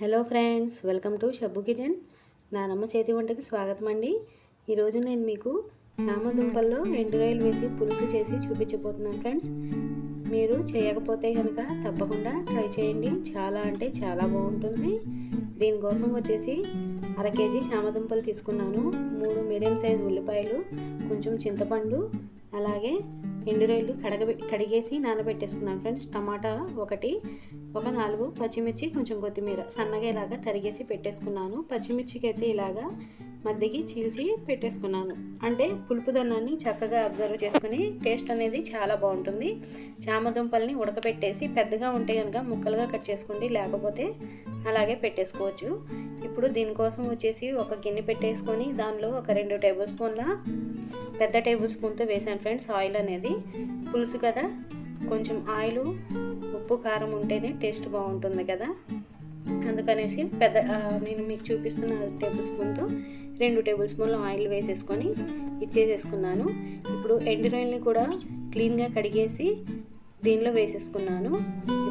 Hello friends welcome to Shabbu kitchen. నానమ్మ చేతి వంటకి స్వాగతం అండి. ఈరోజు నేను మీకు చామదుంపల్లో ఎండు ఎండురాయిలు వేసి పులుసు చేసి చూపించబోతున్నాను ఫ్రెండ్స్. మీరు చేయకపోతే కనుక తప్పకుండా ట్రై చేయండి. చాలా అంటే చాలా బాగుంటుంది. దీనికోసం వచ్చేసి అర కేజీ చామదుంపలు తీసుకున్నాను. మూడు మీడియం సైజ్ ఉల్లిపాయలు కొంచెం చింతపండు అలాగే ఎండు కడగబె కడిగేసి నానబెట్టేసుకున్నాను ఫ్రెండ్స్. టమాటా ఒకటి ఒక నాలుగు పచ్చిమిర్చి కొంచెం కొత్తిమీర సన్నగా ఇలాగా తరిగేసి పెట్టేసుకున్నాను. పచ్చిమిర్చికి అయితే ఇలాగా మధ్యకి చీల్చి పెట్టేసుకున్నాను. అంటే పులుపు దన్నాన్ని చక్కగా అబ్జర్వ్ చేసుకుని టేస్ట్ అనేది చాలా బాగుంటుంది. చామదుంపల్ని ఉడకబెట్టేసి పెద్దగా ఉంటే కనుక ముక్కలుగా కట్ చేసుకోండి లేకపోతే అలాగే పెట్టేసుకోవచ్చు. ఇప్పుడు దీనికోసం వచ్చేసి ఒక గిన్నె పెట్టేసుకొని దానిలో ఒక రెండు టేబుల్ స్పూన్ల పెద్ద టేబుల్ స్పూన్తో వేసాను ఫ్రెండ్స్. ఆయిల్ అనేది పులుసు కదా? కొంచెం ఆయిల్ ఉప్పు కారం ఉంటేనే టేస్ట్ బాగుంటుంది కదా? అందుకనేసి పెద్ద నేను మీకు చూపిస్తున్న టేబుల్ స్పూన్తో రెండు టేబుల్ స్పూన్లు ఆయిల్ వేసేసుకొని ఇచ్చేసేసుకున్నాను. ఇప్పుడు ఎండు రొయ్యల్ని కూడా క్లీన్గా కడిగేసి దీనిలో వేసేసుకున్నాను.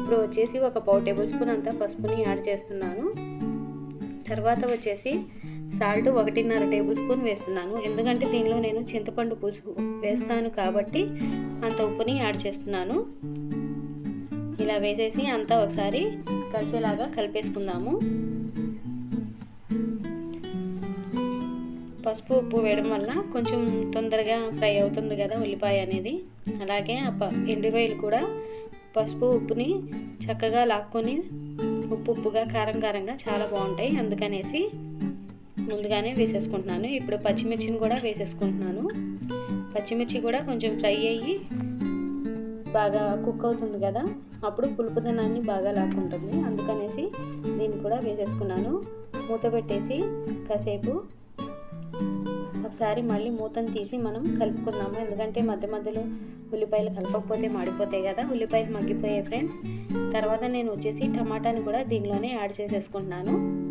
ఇప్పుడు వచ్చేసి ఒక పావు టేబుల్ స్పూన్ అంతా పసుపుని యాడ్ చేస్తున్నాను. తర్వాత వచ్చేసి సాల్ట్ ఒకటిన్నర టేబుల్ స్పూన్ వేస్తున్నాను. ఎందుకంటే దీనిలో నేను చింతపండు పులుసు వేస్తాను కాబట్టి అంత ఉప్పుని యాడ్ చేస్తున్నాను. ఇలా వేసేసి అంతా ఒకసారి కలిసేలాగా కలిపేసుకుందాము. పసుపు ఉప్పు వేయడం వల్ల కొంచెం తొందరగా ఫ్రై అవుతుంది కదా ఉల్లిపాయ అనేది. అలాగే ఎండు రొయ్యలు కూడా పసుపు ఉప్పుని చక్కగా లాక్కొని ఉప్పు ఉప్పుగా కారం కారంగా చాలా బాగుంటాయి. అందుకనేసి ముందుగానే వేసేసుకుంటున్నాను. ఇప్పుడు పచ్చిమిర్చిని కూడా వేసేసుకుంటున్నాను. పచ్చిమిర్చి కూడా కొంచెం ఫ్రై అయ్యి బాగా కుక్ అవుతుంది కదా. అప్పుడు పులుపుదనాన్ని బాగా లాక్కుంటుంది. అందుకనేసి దీన్ని కూడా వేసేసుకున్నాను. మూత పెట్టేసి కాసేపు ఒకసారి మళ్ళీ మూతను తీసి మనం కలుపుకుందాము. ఎందుకంటే మధ్య మధ్యలో ఉల్లిపాయలు కలపకపోతే మాడిపోతాయి కదా. ఉల్లిపాయలు మగ్గిపోయాయి ఫ్రెండ్స్. తర్వాత నేను వచ్చేసి టమాటాని కూడా దీనిలోనే యాడ్ చేసేసుకుంటున్నాను.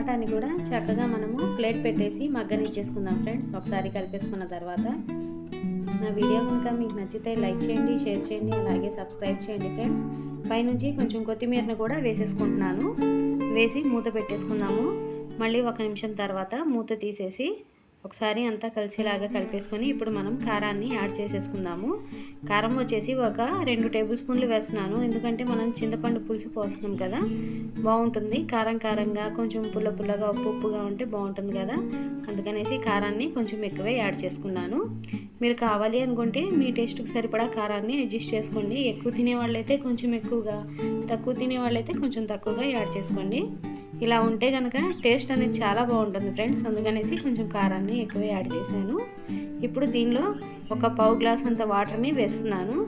టమాటాని కూడా చక్కగా మనము ప్లేట్ పెట్టేసి మగ్గనిచ్చేసుకుందాం ఫ్రెండ్స్. ఒకసారి కలిపేసుకున్న తర్వాత నా వీడియో కనుక మీకు నచ్చితే లైక్ చేయండి షేర్ చేయండి అలాగే సబ్స్క్రైబ్ చేయండి ఫ్రెండ్స్. పైనుంచి కొంచెం కొత్తిమీరను కూడా వేసేసుకుంటున్నాను. వేసి మూత పెట్టేసుకుందాము. మళ్ళీ ఒక నిమిషం తర్వాత మూత తీసేసి ఒకసారి అంతా కలిసేలాగా కలిపేసుకొని ఇప్పుడు మనం కారాన్ని యాడ్ చేసేసుకుందాము. కారం వచ్చేసి ఒక రెండు టేబుల్ స్పూన్లు వేస్తున్నాను. ఎందుకంటే మనం చింతపండు పులుసు పోస్తున్నాం కదా బాగుంటుంది. కారం కారంగా కొంచెం పుల్ల పుల్లగా ఉప్పు ఉప్పుగా ఉంటే బాగుంటుంది కదా. అందుకనేసి కారాన్ని కొంచెం ఎక్కువే యాడ్ చేసుకున్నాను. మీరు కావాలి అనుకుంటే మీ టేస్ట్కి సరిపడా కారాన్ని అడ్జస్ట్ చేసుకోండి. ఎక్కువ తినే వాళ్ళైతే కొంచెం ఎక్కువగా తక్కువ తినే వాళ్ళైతే కొంచెం తక్కువగా యాడ్ చేసుకోండి. ఇలా ఉంటే కనుక టేస్ట్ అనేది చాలా బాగుంటుంది ఫ్రెండ్స్. అందుకనేసి కొంచెం కారాన్ని ఎక్కువ యాడ్ చేశాను. ఇప్పుడు దీనిలో ఒక పావు గ్లాస్ అంత వాటర్ని వేస్తున్నాను.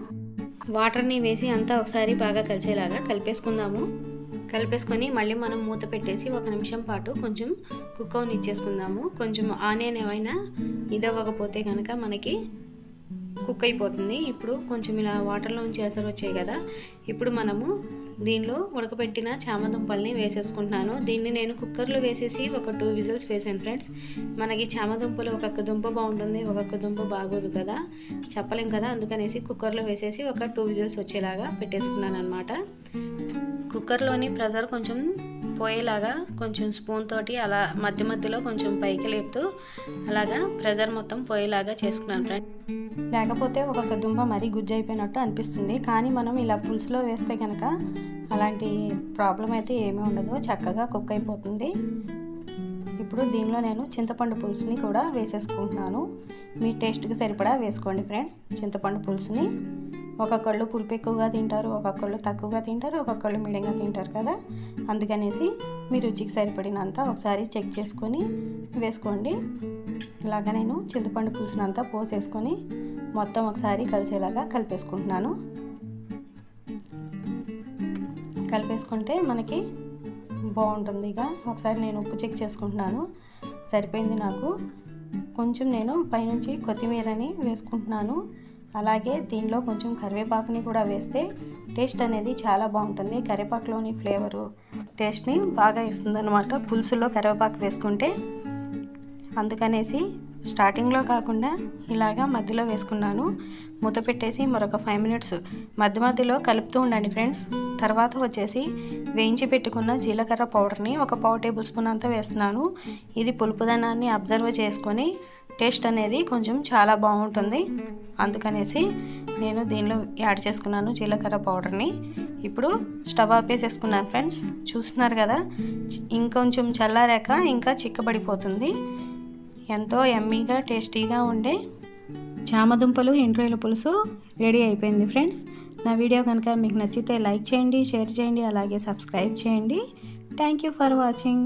వాటర్ని వేసి అంతా ఒకసారి బాగా కలిసేలాగా కలిపేసుకుందాము. కలిపేసుకొని మళ్ళీ మనం మూత పెట్టేసి ఒక నిమిషం పాటు కొంచెం కుక్ అవని ఇచ్చేసుకుందాము. కొంచెం ఆనియన్ ఏమైనా ఇదవ్వకపోతే కనుక మనకి కుక్ అయిపోతుంది. ఇప్పుడు కొంచెం ఇలా వాటర్లోంచి ఎసరు వచ్చాయి కదా. ఇప్పుడు మనము దీనిలో ఉడకబెట్టిన చామదుంపల్ని వేసేసుకుంటున్నాను. దీన్ని నేను కుక్కర్లో వేసేసి ఒక టూ విజిల్స్ వేసాను ఫ్రెండ్స్. మనకి చామదుంపలు ఒక్కొక్క దుంప బాగుంటుంది ఒక్కొక్క దుంప బాగోదు కదా. చెప్పలేం కదా అందుకనేసి కుక్కర్లో వేసేసి ఒక టూ విజిల్స్ వచ్చేలాగా పెట్టేసుకున్నాను అనమాట కుక్కర్లోని ప్రెజర్ కొంచెం పోయేలాగా కొంచెం స్పూన్ తోటి అలా మధ్య మధ్యలో కొంచెం పైకి లేపుతూ అలాగా ప్రెజర్ మొత్తం పోయేలాగా చేసుకున్నాను ఫ్రెండ్ లేకపోతే ఒక్కొక్క దుంప మరీ గుజ్జు అయిపోయినట్టు అనిపిస్తుంది. కానీ మనం ఇలా పులుసులో వేస్తే కనుక అలాంటి ప్రాబ్లం అయితే ఏమీ ఉండదు. చక్కగా కుక్ అయిపోతుంది. ఇప్పుడు దీనిలో నేను చింతపండు పులుసుని కూడా వేసేసుకుంటున్నాను. మీ టేస్ట్కి సరిపడా వేసుకోండి ఫ్రెండ్స్ చింతపండు పులుసుని. ఒక్కొక్కళ్ళు పులుపు ఎక్కువగా తింటారు ఒక్కొక్కళ్ళు తక్కువగా తింటారు ఒక్కొక్కళ్ళు మీడియంగా తింటారు కదా? అందుకనేసి మీ రుచికి సరిపడినంత ఒకసారి చెక్ చేసుకొని వేసుకోండి. ఇలాగ నేను చింతపండు పులుసునంతా పోసేసుకొని మొత్తం ఒకసారి కలిసేలాగా కలిపేసుకుంటున్నాను. కలిపేసుకుంటే మనకి బాగుంటుంది ఇక. ఒకసారి నేను ఉప్పు చెక్ చేసుకుంటున్నాను. సరిపోయింది నాకు. కొంచెం నేను పైనుంచి కొత్తిమీరని వేసుకుంటున్నాను. అలాగే దీనిలో కొంచెం కరివేపాకుని కూడా వేస్తే టేస్ట్ అనేది చాలా బాగుంటుంది. కరివేపాకులోని ఫ్లేవరు టేస్ట్ని బాగా ఇస్తుందన్నమాట. పులుసులో కరివేపాకు వేసుకుంటే అందుకనేసి స్టార్టింగ్లో కాకుండా ఇలాగా మధ్యలో వేసుకున్నాను. మూత పెట్టేసి మరొక ఫైవ్ మినిట్స్ మధ్య మధ్యలో కలుపుతూ ఉండండి ఫ్రెండ్స్. తర్వాత వచ్చేసి వేయించి పెట్టుకున్న జీలకర్ర పౌడర్ని ఒక పావు టేబుల్ స్పూన్ అంతా వేస్తున్నాను. ఇది పులుపుదనాన్ని అబ్జర్వ్ చేసుకొని టేస్ట్ అనేది కొంచెం చాలా బాగుంటుంది. అందుకనేసి నేను దీనిలో యాడ్ చేసుకున్నాను జీలకర్ర పౌడర్ని. ఇప్పుడు స్టవ్ ఆపేసేసుకున్నాను ఫ్రెండ్స్ చూస్తున్నారు కదా? ఇంకొంచెం చల్లారాక ఇంకా చిక్కబడిపోతుంది. ఎంతో ఎమ్మీగా టేస్టీగా ఉండే చామదుంపలు ఎండ్రాయిల పులుసు రెడీ అయిపోయింది ఫ్రెండ్స్. నా వీడియో కనుక మీకు నచ్చితే లైక్ చేయండి షేర్ చేయండి అలాగే సబ్స్క్రైబ్ చేయండి. Thank you for watching.